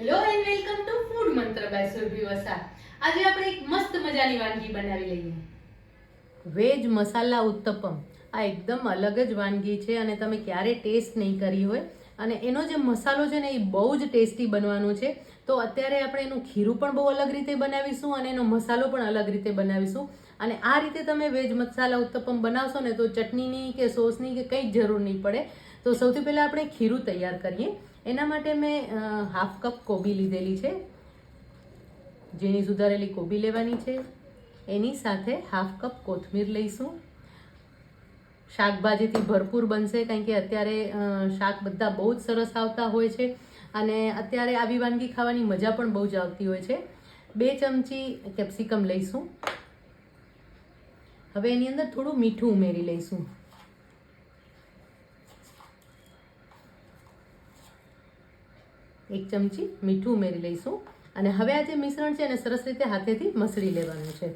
Hello and welcome to food Mantra by Surbhi Vasa આજે આપણે એક મસ્ત મજાની વાનગી બનાવી લઈએ. વેજ મસાલા ઉત્તપમ. આ એકદમ અલગ જ વાનગી છે અને તમે ક્યારે ટેસ્ટ નહીં કરી હોય. અને એનો જે મસાલો છે ને એ બહુ જ ટેસ્ટી બનવાનો છે. તો અત્યારે આપણે એનું ખીરું પણ બહુ અલગ રીતે બનાવીશું અને એનો મસાલો પણ અલગ રીતે બનાવીશું. અને આ રીતે તમે વેજ મસાલા ઉત્તપમ બનાવશો ને તો ચટણીની કે સોસની કે કંઈ જ જરૂર નહીં પડે. તો સૌથી પહેલાં આપણે ખીરું તૈયાર કરીએ. એના માટે મેં હાફ કપ કોબી લીધેલી છે. ઝીણી સુધારેલી કોબી લેવાની છે. એની સાથે હાફ કપ કોથમીર લઈશું. શાકભાજીથી ભરપૂર બનશે કારણ કે અત્યારે શાક બધા બહુ જ સરસ આવતા હોય છે અને અત્યારે આવી વાનગી ખાવાની મજા પણ બહુ જ આવતી હોય છે. બે ચમચી કેપ્સિકમ લઈશું. હવે એની અંદર થોડું મીઠું ઉમેરી લઈશું. એક ચમચી મીઠું ઉમેરી લઈશું. અને હવે આ જે મિશ્રણ છે એને સરસ રીતે હાથેથી મસળી લેવાનું છે.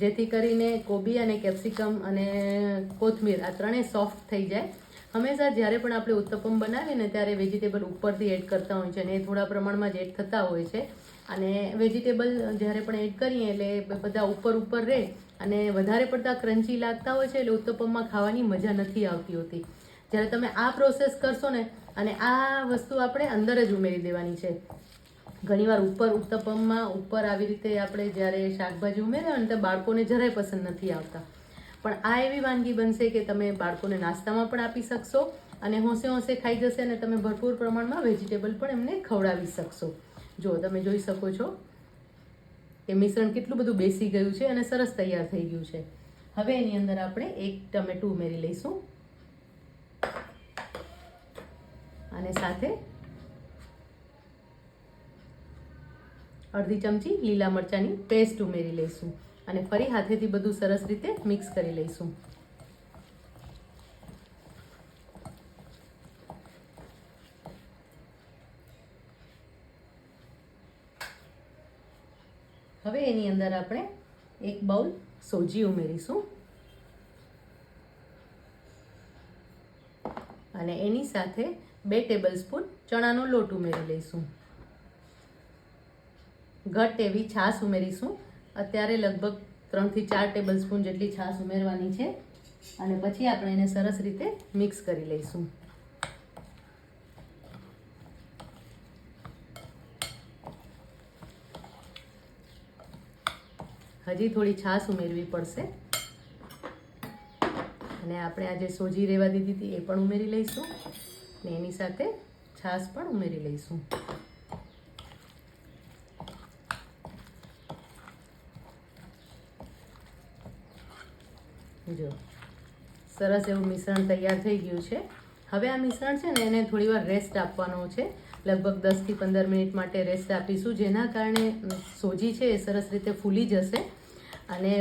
જેથી કરીને કોબી અને કેપ્સિકમ અને કોથમીર આ ત્રણેય સોફ્ટ થઈ જાય. હંમેશા જ્યારે પણ આપણે ઉત્તપમ બનાવીએ ને ત્યારે વેજીટેબલ ઉપરથી એડ કરતા હોય છે અને એ થોડા પ્રમાણમાં જ એડ થતા હોય છે. અને વેજીટેબલ જ્યારે પણ એડ કરીએ એટલે બધા ઉપર ઉપર રહે અને વધારે પડતા ક્રન્ચી લાગતા હોય છે એટલે ઉત્તપમમાં ખાવાની મજા નથી આવતી હોતી. જ્યારે તમે આ પ્રોસેસ કરશો ને અને આ વસ્તુ આપણે અંદર જ ઉમેરી દેવાની છે. ઘણીવાર ઉપર ઉત્તપમમાં ઉપર આવી રીતે આપણે જ્યારે શાકભાજી ઉમેરીએ ને તો બાળકોને જરાય પસંદ નથી આવતા. પણ આ એવી વાનગી બનશે કે તમે બાળકોને નાસ્તામાં પણ આપી શકશો અને હોંશે હોંશે ખાઈ જશે અને તમે ભરપૂર પ્રમાણમાં વેજીટેબલ પણ એમને ખવડાવી શકશો. જો તમે જોઈ શકો છો કે મિશ્રણ કેટલું બધું બેસી ગયું છે અને સરસ તૈયાર થઈ ગયું છે. હવે એની અંદર આપણે એક ટમેટું ઉમેરી લઈશું. અને સાથે અડધી ચમચી લીલા મરચાંની પેસ્ટ ઉમેરી લઈશું અને ફરી હાથેથી બધું સરસ રીતે મિક્સ કરી લઈશું. હવે એની અંદર આપણે એક બાઉલ સોજી ઉમેરીશું. અને એની સાથે બે ટેબલ સ્પૂન ચણાનો લોટ ઉમેરી લઈશું. ઘટ એવી છાશ ઉમેરીશું. અત્યારે લગભગ ત્રણથી ચાર ટેબલ સ્પૂન જેટલી છાશ ઉમેરવાની છે. અને પછી આપણે એને સરસ રીતે મિક્સ કરી લઈશું. હજી થોડી છાશ ઉમેરવી પડશે. અને આપણે આજે સોજી રહેવા દીધી હતી એ પણ ઉમેરી લઈશું. ને એની સાથે છાશ પણ ઉમેરી લઈશું. જો, સરસ એવું મિશ્રણ તૈયાર થઈ ગયું છે. હવે આ મિશ્રણ છે ને એને થોડી વાર રેસ્ટ આપવાનો છે. લગભગ દસથી પંદર મિનિટ માટે રેસ્ટ આપીશું, જેના કારણે સોજી છે એ સરસ રીતે ફૂલી જશે. અને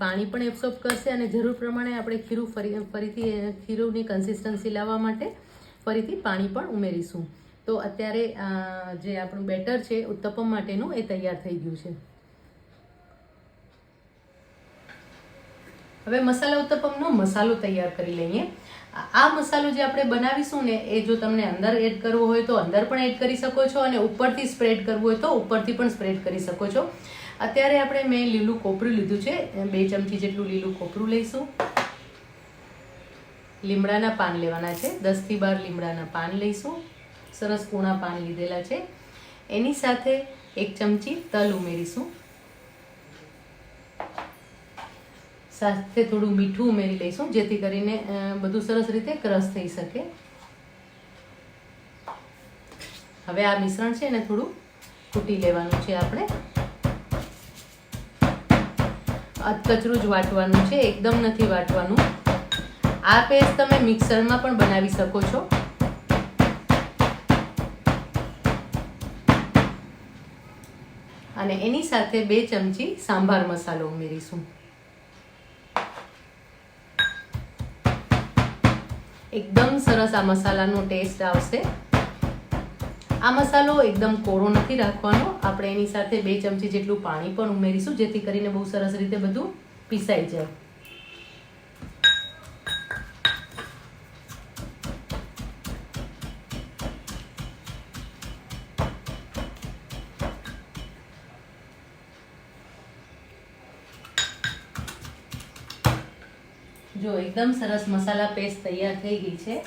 પાણી પણ એબ્સોર્બ કરશે અને જરૂર પ્રમાણે આપણે ખીરું ફરી, ફરીથી ખીરુંની કન્સિસ્ટન્સી લાવવા માટે ફરીથી પાણી પણ ઉમેરીશું. તો અત્યારે જે આપણું બેટર છે, ઉત્તપમ માટેનું એ તૈયાર થઈ ગયું છે. હવે મસાલા ઉત્તપમનો મસાલો તૈયાર કરી લઈએ. આ- મસાલો જે આપણે બનાવીશું ને, એ જો તમને અંદર એડ કરવો હોય તો અંદર પણ એડ કરી શકો છો અને ઉપરથી સ્પ્રેડ કરવું હોય તો ઉપરથી પણ સ્પ્રેડ કરી શકો છો. અત્યારે આપણે મેં લીલું કોપરું લીધું છે. બે ચમચી જેટલું લીલું કોપરું લઈશું. લીમડાના પાન લેવાના છે. દસથી બાર લીમડાના પાન લઈશું. સરસ કૂણા પાન લીધેલા છે. એની સાથે એક ચમચી તલ ઉમેરીશું. સાથે થોડું મીઠું ઉમેરી લઈશું, જેથી કરીને બધું સરસ રીતે ક્રશ થઈ શકે. હવે આ મિશ્રણ છે ને થોડું કૂટી લેવાનું છે આપણે. અધકચરું જ વાટવાનું છે. એકદમ નથી વાટવાનું. આ પેસ્ટ તમે મિક્સરમાં પણ બનાવી શકો છો. અને એની સાથે બે ચમચી સાંભાર મસાલો ઉમેરીશું. એકદમ સરસ આ મસાલાનો ટેસ્ટ આવશે. આ મસાલો એકદમ કોરો નથી રાખવાનો. આપણે એની સાથે બે ચમચી જેટલું પાણી પણ ઉમેરીશું, જેથી કરીને બહુ સરસ રીતે બધું પીસાઈ જાય. જો એકદમ સરસ મસાલા પેસ્ટ તૈયાર થઈ ગઈ છે.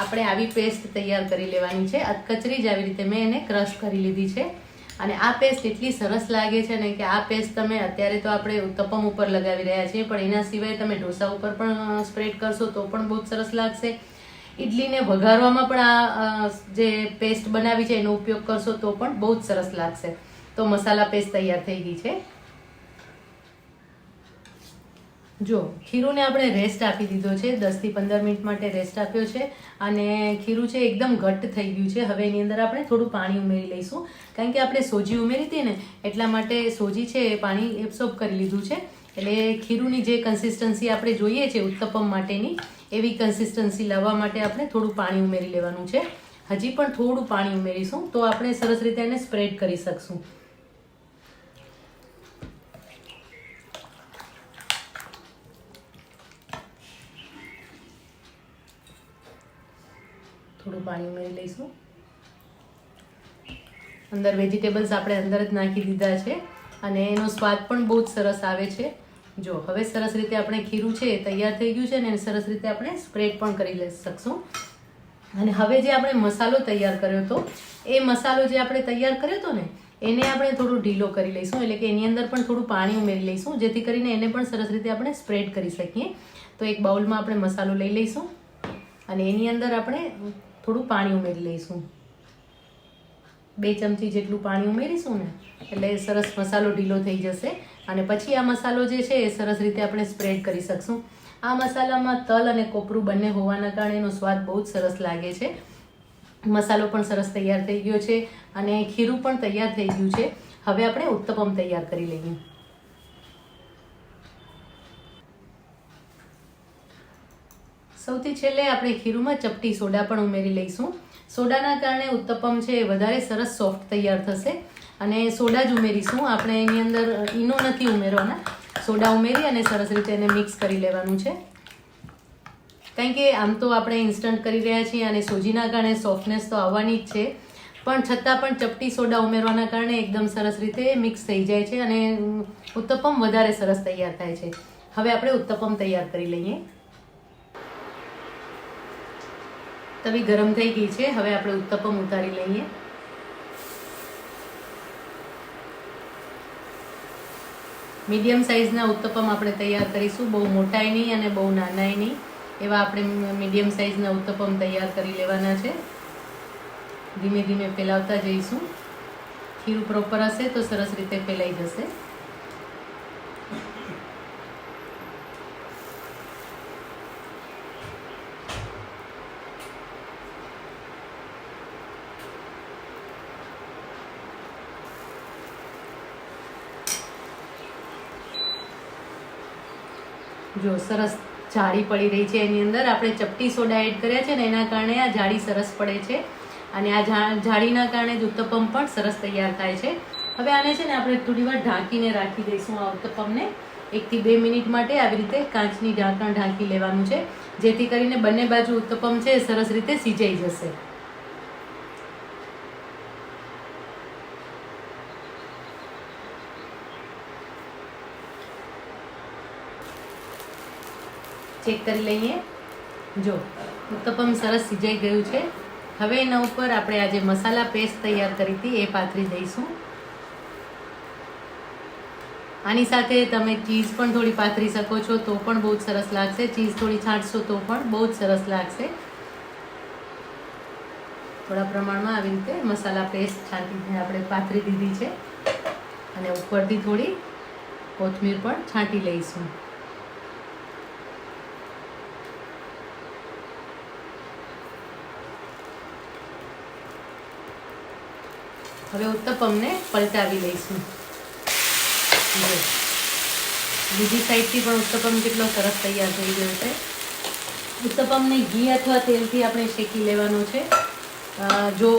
આપણે આવી પેસ્ટ તૈયાર કરી લેવાની છે. કચરી જ આવી રીતે મેં એને ક્રશ કરી લીધી છે. અને આ પેસ્ટ એટલી સરસ લાગે છે ને કે આ પેસ્ટ તમે અત્યારે તો આપણે ઉત્તપમ ઉપર લગાવી રહ્યા છીએ, પણ એના સિવાય તમે ઢોસા ઉપર પણ સ્પ્રેડ કરશો તો પણ બહુ સરસ લાગશે. ઇડલીને વઘારવામાં પણ આ જે પેસ્ટ બનાવી છે એનો ઉપયોગ કરશો તો પણ બહુ જ સરસ લાગશે. તો મસાલા પેસ્ટ તૈયાર થઈ ગઈ છે. જો, ખીરુંને આપણે રેસ્ટ આપી દીધો છે. દસથી પંદર મિનિટ માટે રેસ્ટ આપ્યો છે. અને ખીરું છે, એકદમ ઘટ્ટ થઈ ગયું છે. હવે એની અંદર આપણે થોડું પાણી ઉમેરી લઈશું. કારણ કે આપણે સોજી ઉમેરી હતી ને, એટલા માટે સોજી છે એ પાણી એબ્સોર્બ કરી લીધું છે. એટલે ખીરુંની જે કન્સિસ્ટન્સી આપણે જોઈએ છે ઉત્તપમ માટેની, એવી કન્સિસ્ટન્સી લાવવા માટે આપણે થોડું પાણી ઉમેરી લેવાનું છે. હજી પણ થોડું પાણી ઉમેરીશું તો આપણે સરસ રીતે એને સ્પ્રેડ કરી શકશું. થોડું પાણી ઉમેરી લઈશું. અંદર વેજીટેબલ્સ આપણે અંદર જ નાખી દીધા છે અને એનો સ્વાદ પણ બહુ જ સરસ આવે છે. જો, હવે સરસ રીતે આપણે ખીરું છે તૈયાર થઈ ગયું છે ને એને સરસ રીતે આપણે સ્પ્રેડ પણ કરી લઈ શકશું. અને હવે જે આપણે મસાલો તૈયાર કર્યો હતો એ મસાલો જે આપણે તૈયાર કર્યો હતો ને, એને આપણે થોડું ઢીલો કરી લઈશું. એટલે કે એની અંદર પણ થોડું પાણી ઉમેરી લઈશું, જેથી કરીને એને પણ સરસ રીતે આપણે સ્પ્રેડ કરી શકીએ. તો એક બાઉલમાં આપણે મસાલો લઈ લઈશું. અને એની અંદર આપણે થોડું પાણી ઉમેરી લઈશું. બે ચમચી જેટલું પાણી ઉમેરીશું ને, એટલે સરસ મસાલો ઢીલો થઈ જશે. અને પછી આ મસાલો જે છે એ સરસ રીતે આપણે સ્પ્રેડ કરી શકશું. આ મસાલામાં તલ અને કોપરું બંને હોવાના કારણે એનો સ્વાદ બહુ જ સરસ લાગે છે. મસાલો પણ સરસ તૈયાર થઈ ગયો છે અને ખીરું પણ તૈયાર થઈ ગયું છે. હવે આપણે ઉત્તપમ તૈયાર કરી લઈએ. સૌથી છેલ્લે આપણે ખીરુંમાં ચપટી સોડા પણ ઉમેરી લઈશું. સોડાના કારણે ઉત્તપમ છે એ વધારે સરસ સોફ્ટ તૈયાર થશે અને સોડા જ ઉમેરીશું. આપણે એની અંદર ઈનો નથી ઉમેરવાના. સોડા ઉમેરી અને સરસ રીતે એને મિક્સ કરી લેવાનું છે. કારણ કે આમ તો આપણે ઇન્સ્ટન્ટ કરી રહ્યા છીએ અને સોજીના કારણે સોફ્ટનેસ તો આવવાની જ છે. પણ છતાં પણ ચપટી સોડા ઉમેરવાના કારણે એકદમ સરસ રીતે મિક્સ થઈ જાય છે અને ઉત્તપમ વધારે સરસ તૈયાર થાય છે. હવે આપણે ઉત્તપમ તૈયાર કરી લઈએ. તવી ગરમ થઈ ગઈ છે. હવે આપણે ઉત્તપમ ઉતારી લઈએ. મીડિયમ સાઇઝના ઉત્તપમ આપણે તૈયાર કરીશું. બહુ મોટાય નહીં અને બહુ નાનાય નહીં. એવા આપણે મીડિયમ સાઇઝના ઉત્તપમ તૈયાર કરી લેવાના છે. ધીમે ધીમે ફેલાવતા જઈશું. ખીરું પ્રોપર હશે તો સરસ રીતે ફેલાઈ જશે. જો સરસ જાળી પડી રહી છે એની અંદર. આપણે ચપટી સોડા એડ કર્યા છે ને એના કારણે આ જાળી સરસ પડે છે. અને આ જાળીના કારણે જ ઉત્તપમ પણ સરસ તૈયાર થાય છે. હવે આને છે ને આપણે થોડી વાર ઢાંકીને રાખી દઈશું આ ઉત્તપમને. એકથી બે મિનિટ માટે આવી રીતે કાચની ઢાંકણ ઢાંકી લેવાનું છે. જેથી કરીને બંને બાજુ ઉત્તપમ છે સરસ રીતે સિજાઈ જશે. ચેક કરી લઈએ. જો, ઉત્તપમ સરસ સિજાઈ ગયું છે. હવે એના ઉપર આપણે આજે મસાલા પેસ્ટ તૈયાર કરી હતી, એ પાથરી દઈશું. આની સાથે તમે ચીઝ પણ થોડી પાથરી શકો છો, તો પણ બહુ જ સરસ લાગશે. ચીઝ થોડી છાંટશો તો પણ બહુ જ સરસ લાગશે. થોડા પ્રમાણમાં આવી રીતે મસાલા પેસ્ટ છાંટીને આપણે પાથરી દીધી છે. અને ઉપરથી થોડી કોથમીર પણ છાંટી લઈશું. હવે ઉત્તપમને પલટાવી લઈશું. બીજી સાઈડથી પણ ઉત્તપમ કેટલો સરસ તૈયાર થઈ ગયો છે. ઉત્તપમને ઘી અથવા તેલથી આપણે શેકી લેવાનો છે. જો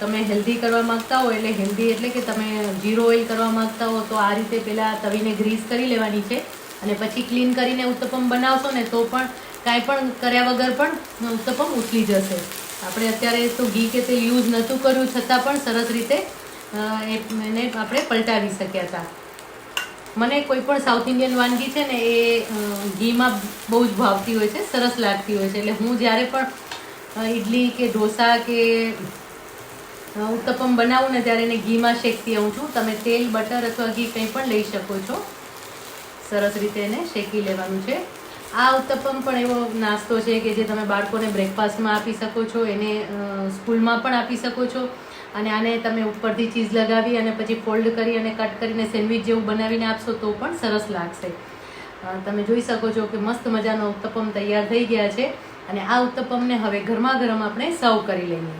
તમે હેલ્ધી કરવા માંગતા હો એટલે હેલ્ધી એટલે કે તમે જીરો ઓઇલ કરવા માંગતા હો તો આ રીતે પહેલાં તવીને ગ્રીસ કરી લેવાની છે અને પછી ક્લીન કરીને ઉત્તપમ બનાવશો ને તો પણ કાંઈ પણ કર્યા વગર પણ ઉત્તપમ ઉછલી જશે. આપણે અત્યારે તો ઘી કે તેલ યુઝ નહોતું કર્યું, છતાં પણ સરસ રીતે એને આપણે પલટાવી શક્યા હતા. મને કોઈ પણ સાઉથ ઇન્ડિયન વાનગી છે ને એ ઘીમાં બહુ જ ભાવતી હોય છે, સરસ લાગતી હોય છે. એટલે હું જ્યારે પણ ઇડલી કે ઢોસા કે ઉત્તપમ બનાવું ને ત્યારે એને ઘીમાં શેકતી આવું છું. તમે તેલ, બટર અથવા ઘી કંઈ પણ લઈ શકો છો. સરસ રીતે એને શેકી લેવાનું છે. આ ઉત્તપમ પણ એવો નાસ્તો છે કે જે તમે બાળકોને બ્રેકફાસ્ટમાં આપી શકો છો, એને સ્કૂલમાં પણ આપી શકો છો. અને આને તમે ઉપરથી ચીઝ લગાવી અને પછી ફોલ્ડ કરી અને કટ કરીને સેન્ડવિચ જેવું બનાવીને આપશો તો પણ સરસ લાગશે. તમે જોઈ શકો છો કે મસ્ત મજાનો ઉત્તપમ તૈયાર થઈ ગયા છે અને આ ઉત્તપમને હવે ગરમા ગરમ આપણે સર્વ કરી લઈએ.